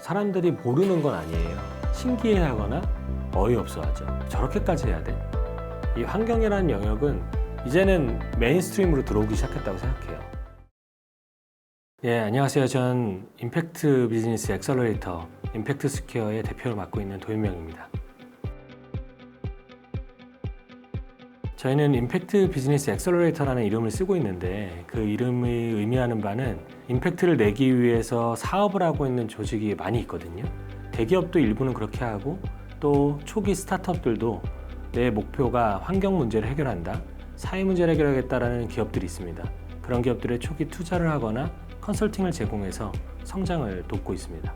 사람들이 모르는 건 아니에요. 신기해하거나 어이없어하죠. 저렇게까지 해야 돼? 이 환경이라는 영역은 이제는 메인스트림으로 들어오기 시작했다고 생각해요. 예, 안녕하세요. 전 임팩트 비즈니스 엑셀러레이터 임팩트 스퀘어의 대표를 맡고 있는 도현명입니다. 저희는 임팩트 비즈니스 엑셀러레이터라는 이름을 쓰고 있는데 그 이름이 의미하는 바는 임팩트를 내기 위해서 사업을 하고 있는 조직이 많이 있거든요. 대기업도 일부는 그렇게 하고 또 초기 스타트업들도 내 목표가 환경 문제를 해결한다, 사회 문제를 해결하겠다라는 기업들이 있습니다. 그런 기업들의 초기 투자를 하거나 컨설팅을 제공해서 성장을 돕고 있습니다.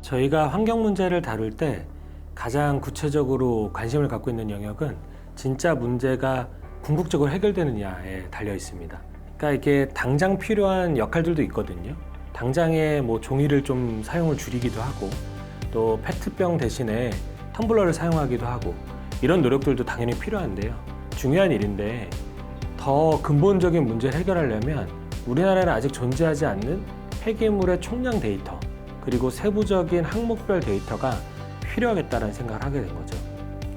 저희가 환경 문제를 다룰 때 가장 구체적으로 관심을 갖고 있는 영역은 진짜 문제가 궁극적으로 해결되느냐에 달려 있습니다. 그러니까 이게 당장 필요한 역할들도 있거든요. 당장에 뭐 종이를 좀 사용을 줄이기도 하고 또 페트병 대신에 텀블러를 사용하기도 하고 이런 노력들도 당연히 필요한데요. 중요한 일인데 더 근본적인 문제를 해결하려면 우리나라에는 아직 존재하지 않는 폐기물의 총량 데이터 그리고 세부적인 항목별 데이터가 필요하겠다는 생각을 하게 된 거죠.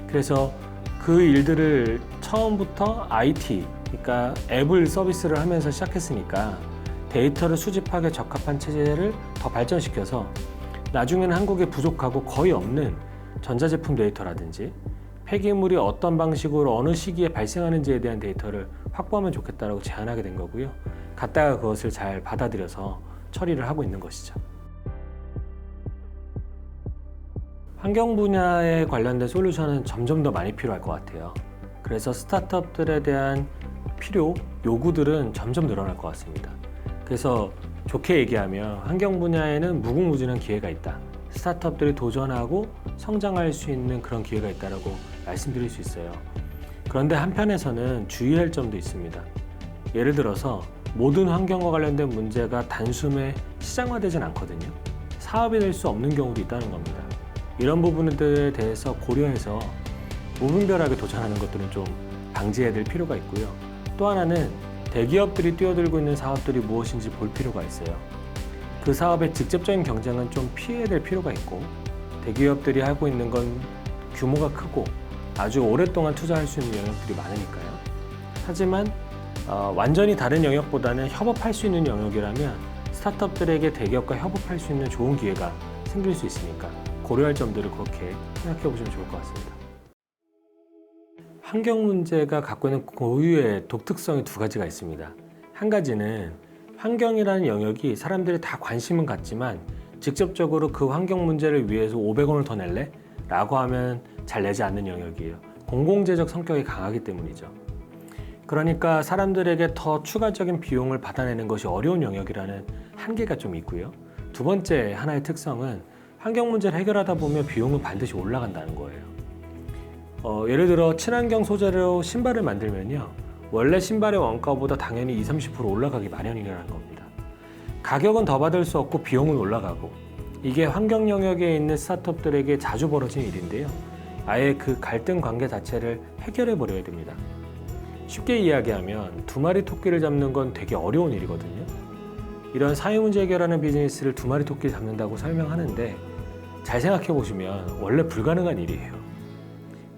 그래서 그 일들을 처음부터 IT, 그러니까 앱을 서비스를 하면서 시작했으니까 데이터를 수집하기에 적합한 체제를 더 발전시켜서 나중에는 한국에 부족하고 거의 없는 전자제품 데이터라든지 폐기물이 어떤 방식으로 어느 시기에 발생하는지에 대한 데이터를 확보하면 좋겠다라고 제안하게 된 거고요. 갖다가 그것을 잘 받아들여서 처리를 하고 있는 것이죠. 환경 분야에 관련된 솔루션은 점점 더 많이 필요할 것 같아요. 그래서 스타트업들에 대한 필요, 요구들은 점점 늘어날 것 같습니다. 그래서 좋게 얘기하면 환경 분야에는 무궁무진한 기회가 있다. 스타트업들이 도전하고 성장할 수 있는 그런 기회가 있다라고 말씀드릴 수 있어요. 그런데 한편에서는 주의할 점도 있습니다. 예를 들어서 모든 환경과 관련된 문제가 단숨에 시장화되진 않거든요. 사업이 될 수 없는 경우도 있다는 겁니다. 이런 부분들에 대해서 고려해서 무분별하게 도전하는 것들은 좀 방지해야 될 필요가 있고요. 또 하나는 대기업들이 뛰어들고 있는 사업들이 무엇인지 볼 필요가 있어요. 그 사업의 직접적인 경쟁은 좀 피해야 될 필요가 있고 대기업들이 하고 있는 건 규모가 크고 아주 오랫동안 투자할 수 있는 영역들이 많으니까요. 하지만 어, 완전히 다른 영역보다는 협업할 수 있는 영역이라면 스타트업들에게 대기업과 협업할 수 있는 좋은 기회가 생길 수 있으니까 고려할 점들을 그렇게 생각해 보시면 좋을 것 같습니다. 환경 문제가 갖고 있는 고유의 독특성이 두 가지가 있습니다. 한 가지는 환경이라는 영역이 사람들이 다 관심은 갖지만 직접적으로 그 환경 문제를 위해서 500원을 더 낼래? 라고 하면 잘 내지 않는 영역이에요. 공공재적 성격이 강하기 때문이죠. 그러니까 사람들에게 더 추가적인 비용을 받아내는 것이 어려운 영역이라는 한계가 좀 있고요. 두 번째 하나의 특성은 환경 문제를 해결하다 보면 비용은 반드시 올라간다는 거예요. 어, 예를 들어 친환경 소재로 신발을 만들면요. 원래 신발의 원가보다 당연히 20, 30% 올라가기 마련이라는 겁니다. 가격은 더 받을 수 없고 비용은 올라가고 이게 환경 영역에 있는 스타트업들에게 자주 벌어진 일인데요. 아예 그 갈등 관계 자체를 해결해 버려야 됩니다. 쉽게 이야기하면 두 마리 토끼를 잡는 건 되게 어려운 일이거든요. 이런 사회 문제 해결하는 비즈니스를 두 마리 토끼 잡는다고 설명하는데 잘 생각해 보시면 원래 불가능한 일이에요.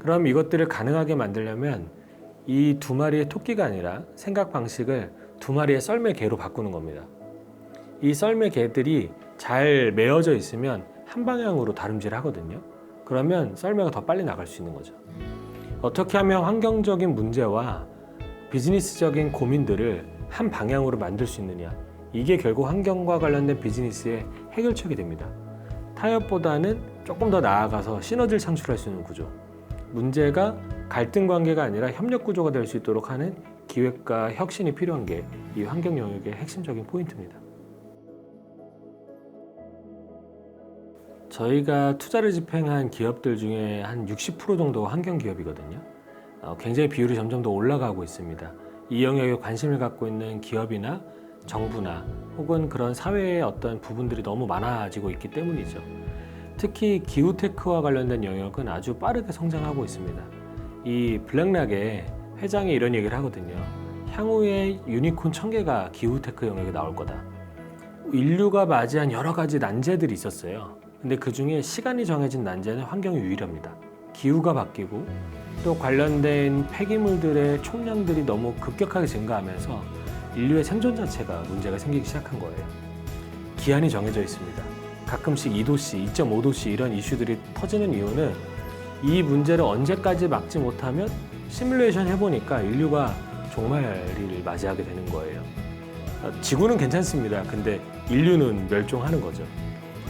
그럼 이것들을 가능하게 만들려면 이 두 마리의 토끼가 아니라 생각 방식을 두 마리의 썰매 개로 바꾸는 겁니다. 이 썰매 개들이 잘 메어져 있으면 한 방향으로 다름질 하거든요. 그러면 썰매가 더 빨리 나갈 수 있는 거죠. 어떻게 하면 환경적인 문제와 비즈니스적인 고민들을 한 방향으로 만들 수 있느냐. 이게 결국 환경과 관련된 비즈니스의 해결책이 됩니다. 타협보다는 조금 더 나아가서 시너지를 창출할 수 있는 구조. 문제가 갈등 관계가 아니라 협력 구조가 될 수 있도록 하는 기획과 혁신이 필요한 게 이 환경 영역의 핵심적인 포인트입니다. 저희가 투자를 집행한 기업들 중에 한 60% 정도가 환경 기업이거든요. 어, 굉장히 비율이 점점 더 올라가고 있습니다. 이 영역에 관심을 갖고 있는 기업이나 정부나 혹은 그런 사회의 어떤 부분들이 너무 많아지고 있기 때문이죠. 특히 기후테크와 관련된 영역은 아주 빠르게 성장하고 있습니다. 이 블랙락의 회장이 이런 얘기를 하거든요. 향후에 유니콘 천 개가 기후테크 영역에 나올 거다. 인류가 맞이한 여러 가지 난제들이 있었어요. 근데 그 중에 시간이 정해진 난제는 환경이 유일합니다. 기후가 바뀌고 또 관련된 폐기물들의 총량들이 너무 급격하게 증가하면서 인류의 생존 자체가 문제가 생기기 시작한 거예요. 기한이 정해져 있습니다. 가끔씩 2도씨, 2.5도씨 이런 이슈들이 터지는 이유는 이 문제를 언제까지 막지 못하면 시뮬레이션 해보니까 인류가 종말을 맞이하게 되는 거예요. 어, 지구는 괜찮습니다. 근데 인류는 멸종하는 거죠.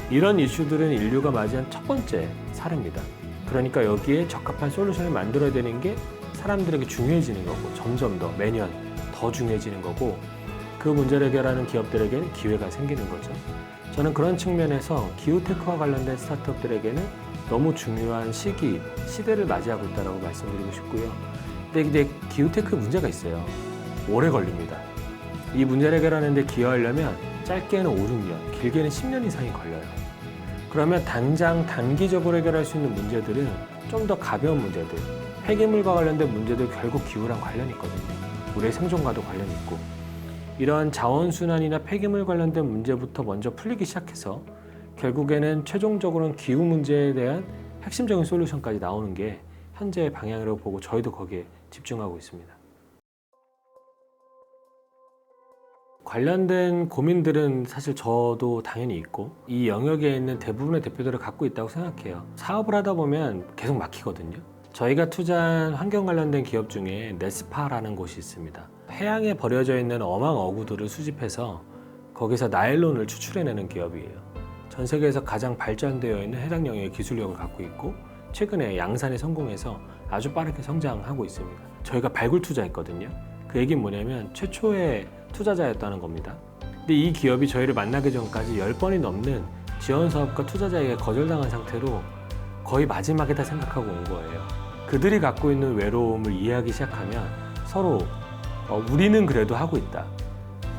이런 이슈들은 인류가 맞이한 첫 번째 사례입니다. 그러니까 여기에 적합한 솔루션을 만들어야 되는 게 사람들에게 중요해지는 거고 점점 더 매년 더 중요해지는 거고 그 문제를 해결하는 기업들에게는 기회가 생기는 거죠. 저는 그런 측면에서 기후테크와 관련된 스타트업들에게는 너무 중요한 시기, 시대를 맞이하고 있다고 말씀드리고 싶고요. 근데 기후테크 문제가 있어요. 오래 걸립니다. 이 문제를 해결하는데 기여하려면 짧게는 5, 6년, 길게는 10년 이상이 걸려요. 그러면 당장 단기적으로 해결할 수 있는 문제들은 좀 더 가벼운 문제들, 폐기물과 관련된 문제들 결국 기후랑 관련이 있거든요. 우리의 생존과도 관련이 있고. 이러한 자원순환이나 폐기물 관련된 문제부터 먼저 풀리기 시작해서 결국에는 최종적으로는 기후 문제에 대한 핵심적인 솔루션까지 나오는 게 현재의 방향이라고 보고 저희도 거기에 집중하고 있습니다. 관련된 고민들은 사실 저도 당연히 있고 이 영역에 있는 대부분의 대표들을 갖고 있다고 생각해요. 사업을 하다 보면 계속 막히거든요. 저희가 투자한 환경 관련된 기업 중에 네스파라는 곳이 있습니다. 해양에 버려져 있는 어망 어구들을 수집해서 거기서 나일론을 추출해내는 기업이에요. 전 세계에서 가장 발전되어 있는 해당 영역의 기술력을 갖고 있고 최근에 양산에 성공해서 아주 빠르게 성장하고 있습니다. 저희가 발굴 투자했거든요. 그 얘기는 뭐냐면 최초의 투자자였다는 겁니다. 근데 이 기업이 저희를 만나기 전까지 10번이 넘는 지원 사업과 투자자에게 거절당한 상태로 거의 마지막이다 생각하고 온 거예요. 그들이 갖고 있는 외로움을 이해하기 시작하면 서로 어, 우리는 그래도 하고 있다.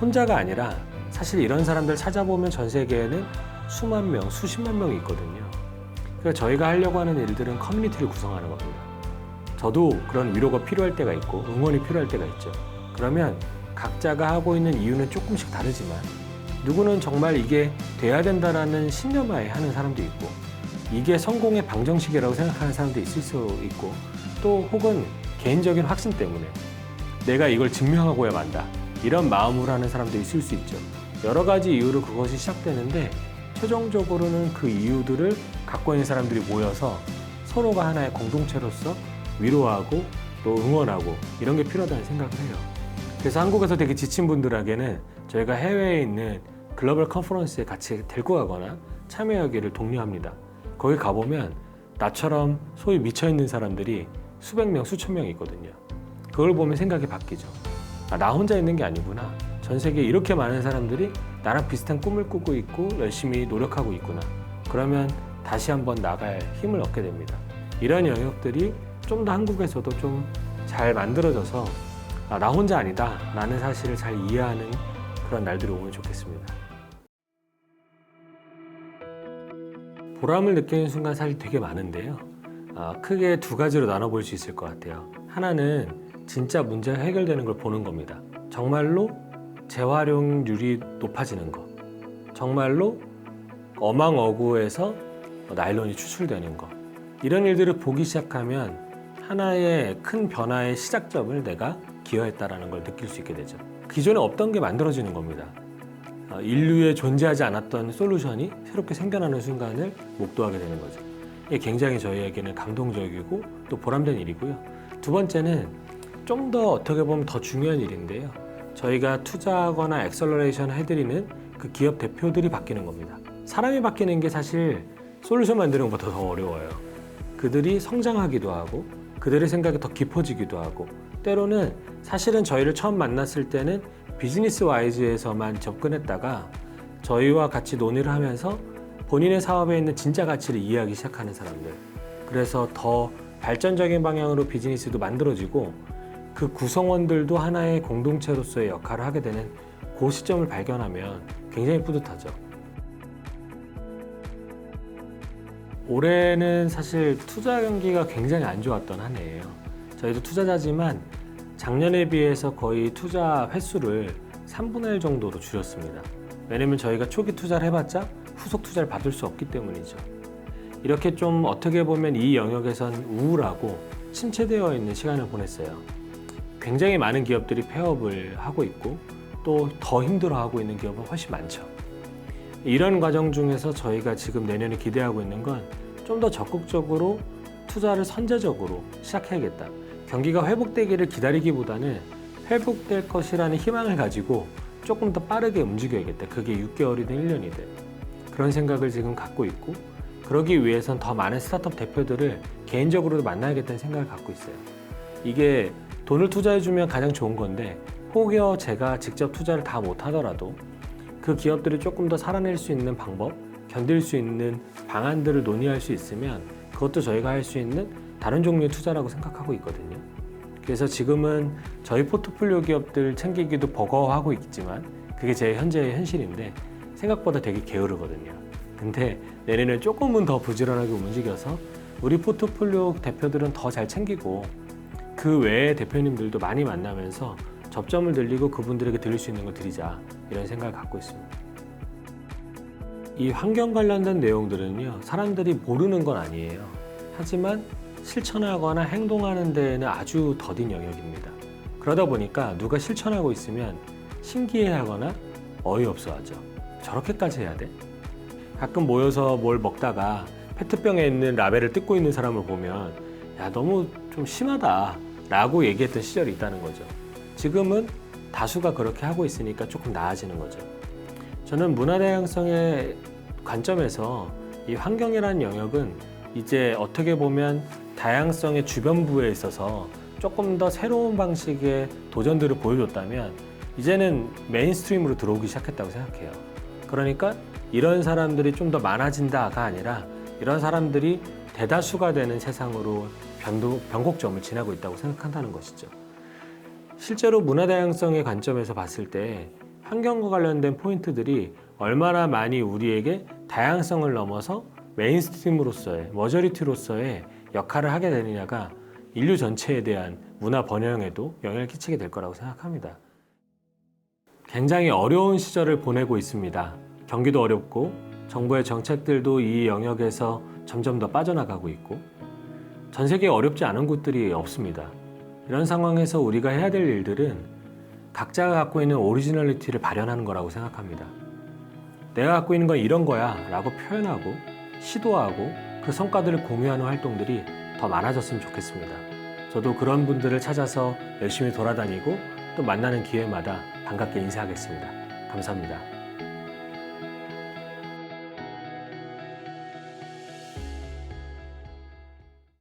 혼자가 아니라 사실 이런 사람들 찾아보면 전 세계에는 수만 명, 수십만 명이 있거든요. 그래서 저희가 하려고 하는 일들은 커뮤니티를 구성하는 겁니다. 저도 그런 위로가 필요할 때가 있고 응원이 필요할 때가 있죠. 그러면 각자가 하고 있는 이유는 조금씩 다르지만 누구는 정말 이게 돼야 된다라는 신념하에 하는 사람도 있고 이게 성공의 방정식이라고 생각하는 사람도 있을 수 있고 또 혹은 개인적인 확신 때문에 내가 이걸 증명하고야 만다 이런 마음으로 하는 사람도 있을 수 있죠. 여러 가지 이유로 그것이 시작되는데 최종적으로는 그 이유들을 갖고 있는 사람들이 모여서 서로가 하나의 공동체로서 위로하고 또 응원하고 이런 게 필요하다는 생각을 해요. 그래서 한국에서 되게 지친 분들에게는 저희가 해외에 있는 글로벌 컨퍼런스에 같이 데리고 가거나 참여하기를 독려합니다. 거기 가보면 나처럼 소위 미쳐있는 사람들이 수백 명, 수천 명 있거든요. 그걸 보면 생각이 바뀌죠. 아, 나 혼자 있는 게 아니구나. 전 세계에 이렇게 많은 사람들이 나랑 비슷한 꿈을 꾸고 있고 열심히 노력하고 있구나. 그러면 다시 한번 나갈 힘을 얻게 됩니다. 이런 영역들이 좀 더 한국에서도 좀 잘 만들어져서 아, 나 혼자 아니다. 라는 사실을 잘 이해하는 그런 날들이 오면 좋겠습니다. 보람을 느끼는 순간 사실 되게 많은데요. 아, 크게 두 가지로 나눠볼 수 있을 것 같아요. 하나는 진짜 문제가 해결되는 걸 보는 겁니다. 정말로 재활용률이 높아지는 것. 정말로 어망어구에서 나일론이 추출되는 것. 이런 일들을 보기 시작하면 하나의 큰 변화의 시작점을 내가 기여했다라는 걸 느낄 수 있게 되죠. 기존에 없던 게 만들어지는 겁니다. 어, 인류에 존재하지 않았던 솔루션이 새롭게 생겨나는 순간을 목도하게 되는 거죠. 이게 굉장히 저희에게는 감동적이고 또 보람된 일이고요. 두 번째는 좀 더 어떻게 보면 더 중요한 일인데요. 저희가 투자하거나 엑셀러레이션 해드리는 그 기업 대표들이 바뀌는 겁니다. 사람이 바뀌는 게 사실 솔루션 만드는 것보다 더 어려워요. 그들이 성장하기도 하고 그들의 생각이 더 깊어지기도 하고 때로는 사실은 저희를 처음 만났을 때는 비즈니스 와이즈에서만 접근했다가 저희와 같이 논의를 하면서 본인의 사업에 있는 진짜 가치를 이해하기 시작하는 사람들. 그래서 더 발전적인 방향으로 비즈니스도 만들어지고 그 구성원들도 하나의 공동체로서의 역할을 하게 되는 그 시점을 발견하면 굉장히 뿌듯하죠. 올해는 사실 투자 경기가 굉장히 안 좋았던 한 해예요. 저희도 투자자지만 작년에 비해서 거의 투자 횟수를 3분의 1 정도로 줄였습니다. 왜냐면 저희가 초기 투자를 해봤자 후속 투자를 받을 수 없기 때문이죠. 이렇게 좀 어떻게 보면 이 영역에선 우울하고 침체되어 있는 시간을 보냈어요. 굉장히 많은 기업들이 폐업을 하고 있고 또 더 힘들어하고 있는 기업은 훨씬 많죠. 이런 과정 중에서 저희가 지금 내년에 기대하고 있는 건 좀 더 적극적으로 투자를 선제적으로 시작해야겠다. 경기가 회복되기를 기다리기보다는 회복될 것이라는 희망을 가지고 조금 더 빠르게 움직여야겠다. 그게 6개월이든 1년이든. 그런 생각을 지금 갖고 있고, 그러기 위해선 더 많은 스타트업 대표들을 개인적으로도 만나야겠다는 생각을 갖고 있어요. 이게 돈을 투자해주면 가장 좋은 건데, 혹여 제가 직접 투자를 다 못하더라도 그 기업들이 조금 더 살아낼 수 있는 방법, 견딜 수 있는 방안들을 논의할 수 있으면 그것도 저희가 할 수 있는 다른 종류의 투자라고 생각하고 있거든요. 그래서 지금은 저희 포트폴리오 기업들 챙기기도 버거워하고 있지만 그게 제 현재의 현실인데 생각보다 되게 게으르거든요. 근데 내년에 조금은 더 부지런하게 움직여서 우리 포트폴리오 대표들은 더 잘 챙기고 그 외의 대표님들도 많이 만나면서 접점을 늘리고 그분들에게 드릴 수 있는 걸 드리자 이런 생각을 갖고 있습니다. 이 환경 관련된 내용들은요 사람들이 모르는 건 아니에요. 하지만 실천하거나 행동하는 데에는 아주 더딘 영역입니다. 그러다 보니까 누가 실천하고 있으면 신기해하거나 어이없어하죠. 저렇게까지 해야 돼? 가끔 모여서 뭘 먹다가 페트병에 있는 라벨을 뜯고 있는 사람을 보면 야 너무 좀 심하다 라고 얘기했던 시절이 있다는 거죠. 지금은 다수가 그렇게 하고 있으니까 조금 나아지는 거죠. 저는 문화 다양성의 관점에서 이 환경이라는 영역은 이제 어떻게 보면 다양성의 주변부에 있어서 조금 더 새로운 방식의 도전들을 보여줬다면 이제는 메인스트림으로 들어오기 시작했다고 생각해요. 그러니까 이런 사람들이 좀 더 많아진다가 아니라 이런 사람들이 대다수가 되는 세상으로 변도, 변곡점을 지나고 있다고 생각한다는 것이죠. 실제로 문화 다양성의 관점에서 봤을 때 환경과 관련된 포인트들이 얼마나 많이 우리에게 다양성을 넘어서 메인스트림으로서의 머저리티로서의 역할을 하게 되느냐가 인류 전체에 대한 문화 번영에도 영향을 끼치게 될 거라고 생각합니다. 굉장히 어려운 시절을 보내고 있습니다. 경기도 어렵고 정부의 정책들도 이 영역에서 점점 더 빠져나가고 있고 전 세계에 어렵지 않은 곳들이 없습니다. 이런 상황에서 우리가 해야 될 일들은 각자가 갖고 있는 오리지널리티를 발현하는 거라고 생각합니다. 내가 갖고 있는 건 이런 거야 라고 표현하고 시도하고 그 성과들을 공유하는 활동들이 더 많아졌으면 좋겠습니다. 저도 그런 분들을 찾아서 열심히 돌아다니고 또 만나는 기회마다 반갑게 인사하겠습니다. 감사합니다.